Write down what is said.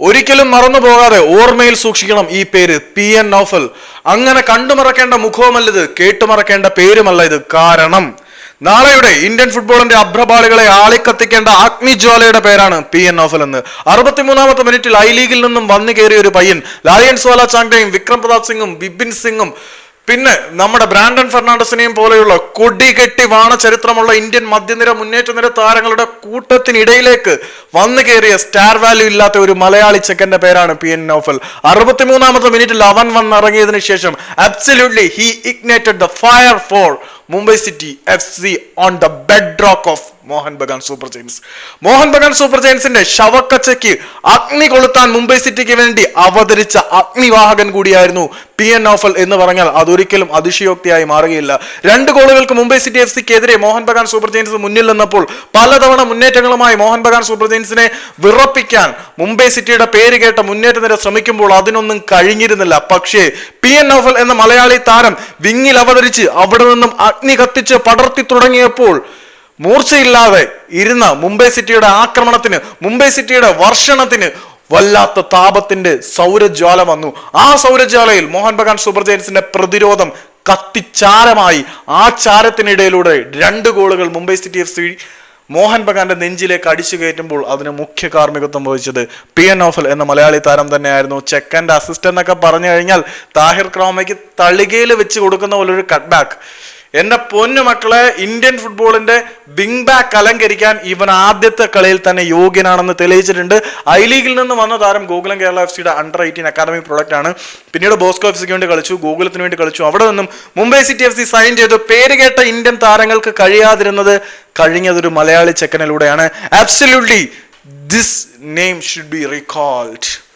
ഒരിക്കലും മറന്നു പോകാതെ ഓർമ്മയിൽ സൂക്ഷിക്കണം ഈ പേര് പി എൻ നോഫൽ അങ്ങനെ കണ്ടുമറക്കേണ്ട മുഖവുമല്ല ഇത് കേട്ടുമറക്കേണ്ട പേരുമല്ല ഇത്. കാരണം നാളെയുടെ ഇന്ത്യൻ ഫുട്ബോളിന്റെ അഭ്രപാളികളെ ആളിക്കത്തിക്കേണ്ട അഗ്നിജ്വാലയുടെ പേരാണ് പി എൻ നോഫൽ എന്ന്. അറുപത്തിമൂന്നാമത്തെ മിനിറ്റിൽ ഐ ലീഗിൽ നിന്നും വന്നു കയറിയ ഒരു പയ്യൻ ലാലിയൻസ് വാല ചാങ്ടയും വിക്രം പ്രതാപ് സിംഗും ബിബിൻ സിംഗും പിന്നെ നമ്മുടെ ബ്രാൻഡൻ ഫെർണാണ്ടസിനെയും പോലെയുള്ള കൊടികെട്ടി വാണ ചരിത്രമുള്ള ഇന്ത്യൻ മധ്യനിര മുന്നേറ്റ നിര താരങ്ങളുടെ കൂട്ടത്തിനിടയിലേക്ക് വന്നു കയറിയ സ്റ്റാർ വാല്യൂ ഇല്ലാത്ത ഒരു മലയാളി ചെക്കന്റെ പേരാണ് പി എൻ നോഫൽ. അറുപത്തിമൂന്നാമത്തെ മിനിറ്റിൽ അവൻ വന്നിറങ്ങിയതിനു ശേഷം absolutely he ignited the fire for Mumbai city F C on the bedrock of Mohan Bagan super giants. Mohan Bagan super ജെയിംസിന്റെ ശവക്കച്ചയ്ക്ക് അഗ്നി കൊളുത്താൻ മുംബൈ സിറ്റിക്ക് വേണ്ടി അവതരിച്ച അഗ്നിവാഹകൻ കൂടിയായിരുന്നു പി എൻ നോഫൽ എന്ന് പറഞ്ഞാൽ അതൊരിക്കലും അതിശയോക്തിയായി മാറുകയില്ല. രണ്ട് ഗോളുകൾക്ക് മുംബൈ സിറ്റി എഫ് സിക്ക് എതിരെ മോഹൻ ബഗാൻ സൂപ്പർ ജെയിംസ് മുന്നിൽ നിന്നപ്പോൾ പലതവണ മുന്നേറ്റങ്ങളുമായി മോഹൻ ബഗാൻ സൂപ്പർ ജെയിംസിനെ വിറപ്പിക്കാൻ മുംബൈ സിറ്റിയുടെ പേര് കേട്ട മുന്നേറ്റ നിര ശ്രമിക്കുമ്പോൾ അതിനൊന്നും കഴിഞ്ഞിരുന്നില്ല. പക്ഷേ പി എൻ നോഫൽ എന്ന മലയാളി താരം വിങ്ങിൽ അവതരിച്ച് അവിടെ നിന്നും അഗ്നി കത്തിച്ച് പടർത്തി തുടങ്ങിയപ്പോൾ മൂർച്ചയില്ലാതെ ഇരുന്ന മുംബൈ സിറ്റിയുടെ ആക്രമണത്തിന് മുംബൈ സിറ്റിയുടെ വർഷണത്തിന് വല്ലാത്ത താപത്തിന്റെ സൗരജ്വാല വന്നു. ആ സൗരജ്വാലയിൽ മോഹൻ ബഗാൻ സൂപ്പർ ജയൻസിന്റെ പ്രതിരോധം കത്തിച്ചാരമായി. ആ ചാരത്തിനിടയിലൂടെ രണ്ട് ഗോളുകൾ Mumbai city F C Mohan ബഗാന്റെ നെഞ്ചിലേക്ക് അടിച്ചു കയറ്റുമ്പോൾ അതിന് മുഖ്യ കാർമ്മികത്വം വഹിച്ചത് പി എൻ ഓഫൽ എന്ന മലയാളി താരം തന്നെയായിരുന്നു. ചെക്കന്റെ അസിസ്റ്റന്റ് എന്നൊക്കെ പറഞ്ഞു കഴിഞ്ഞാൽ താഹിർ ക്രോമയ്ക്ക് തളികയിൽ വെച്ച് കൊടുക്കുന്ന പോലെ ഒരു കട്ട് ബാക്ക് എന്റെ പൊന്നു മക്കളെ ഇന്ത്യൻ ഫുട്ബോളിന്റെ ബിങ് ബാക്ക് അലങ്കരിക്കാൻ ഇവൻ ആദ്യത്തെ കളിയിൽ തന്നെ യോഗ്യനാണെന്ന് തെളിയിച്ചിട്ടുണ്ട്. ഐ ലീഗിൽ നിന്ന് വന്ന താരം ഗോകുലം കേരള എഫ് സിയുടെ അണ്ടർ എയ്റ്റീൻ അക്കാദമി പ്രൊഡക്റ്റ് ആണ്. പിന്നീട് ബോസ്കോ എഫ് സിക്ക് വേണ്ടി കളിച്ചു ഗോകുലത്തിന് വേണ്ടി കളിച്ചു. അവിടെ നിന്നും Mumbai city F C sign ചെയ്തു. പേര് കേട്ട ഇന്ത്യൻ താരങ്ങൾക്ക് കഴിയാതിരുന്നത് കഴിഞ്ഞതൊരു Malayali ചെക്കനിലൂടെയാണ്. Absolutely this name should be recalled